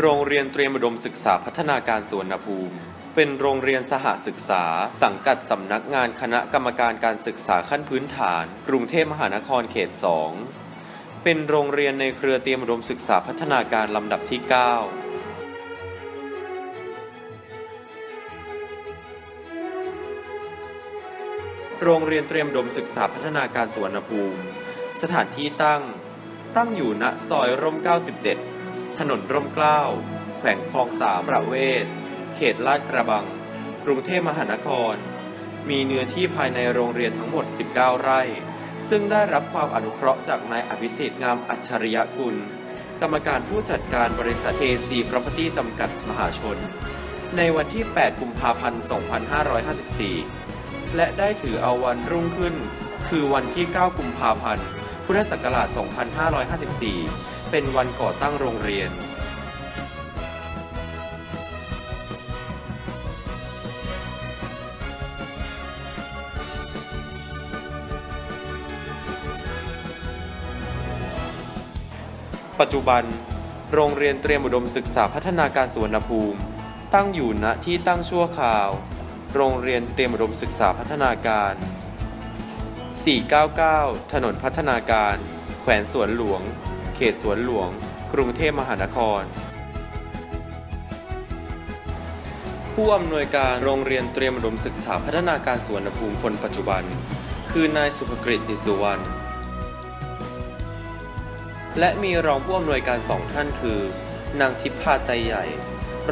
โรงเรียนเตรียมอุดมศึกษาพัฒนาการสวนภูมิ เป็นโรงเรียนสหศึกษา สังกัดสำนักงานคณะกรรมการการศึกษาขั้นพื้นฐาน กรุงเทพมหานครเขต 2 เป็นโรงเรียนในเครือเตรียมอุดมศึกษาพัฒนาการลำดับที่ 9โรงเรียนเตรียมอุดมศึกษาพัฒนาการสวนภูมิ สถานที่ตั้ง ตั้งอยู่ณซอยร่ม 97 ถนนร่มเกล้า แขวงคลองสามประเวศ เขตลาดกระบัง กรุงเทพมหานคร มีเนื้อที่ภายในโรงเรียนทั้งหมด 19 ไร่ ซึ่งได้รับความอนุเคราะห์จากนายอภิสิทธิ์งามอัจฉริยกุล กรรมการผู้จัดการบริษัท AC Property จำกัดมหาชน ในวันที่ 8 กุมภาพันธ์ 2554 และได้ถือเอาวันรุ่งขึ้น คือวันที่ 9 กุมภาพันธ์ พุทธศักราช 2554 เป็นวันก่อตั้งโรงเรียนปัจจุบัน โรงเรียนเตรียมอุดมศึกษาพัฒนาการสวนภูมิ ตั้งอยู่ณที่ตั้งชั่วคราว โรงเรียนเตรียมอุดมศึกษาพัฒนาการ 499 ถนนพัฒนาการ แขวนสวนหลวง เขตสวนหลวง กรุงเทพมหานคร ผู้อำนวยการโรงเรียนเตรียมอุดมศึกษาพัฒนาการสวนภูมิคนปัจจุบัน คือนายสุภกฤตติสุวรรณและมีรองผู้อำนวยการสองท่านคือ นางทิพย์พาใจใหญ่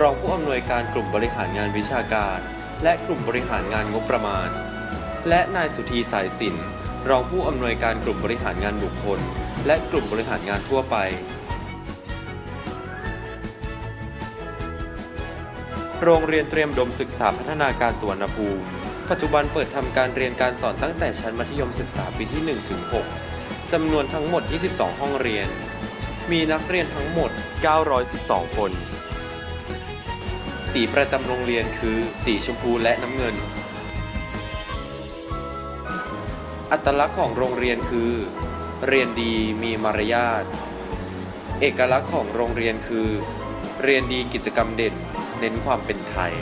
รองผู้อำนวยการกลุ่มบริหารงานวิชาการ และกลุ่มบริหารงานงบประมาณ และนายสุธีสายสิน รองผู้อำนวยการกลุ่มบริหารงานบุคคล และกลุ่มบริหารงานทั่วไป โรงเรียนเตรียมดมศึกษาพัฒนาการสวนภูมิ ปัจจุบันเปิดทำการเรียนการสอนตั้งแต่ชั้นมัธยมศึกษาปีที่ 1 ถึง 6จำนวนทั้งหมด 22 ห้องเรียน มีนักเรียนทั้งหมด 912 คน สีประจำโรงเรียนคือ สีชมพูและน้ำเงิน อัตลักษณ์ของโรงเรียนคือ เรียนดีมีมารยาท เอกลักษณ์ของโรงเรียนคือ เรียนดีกิจกรรมเด่น เน้นความเป็นไทย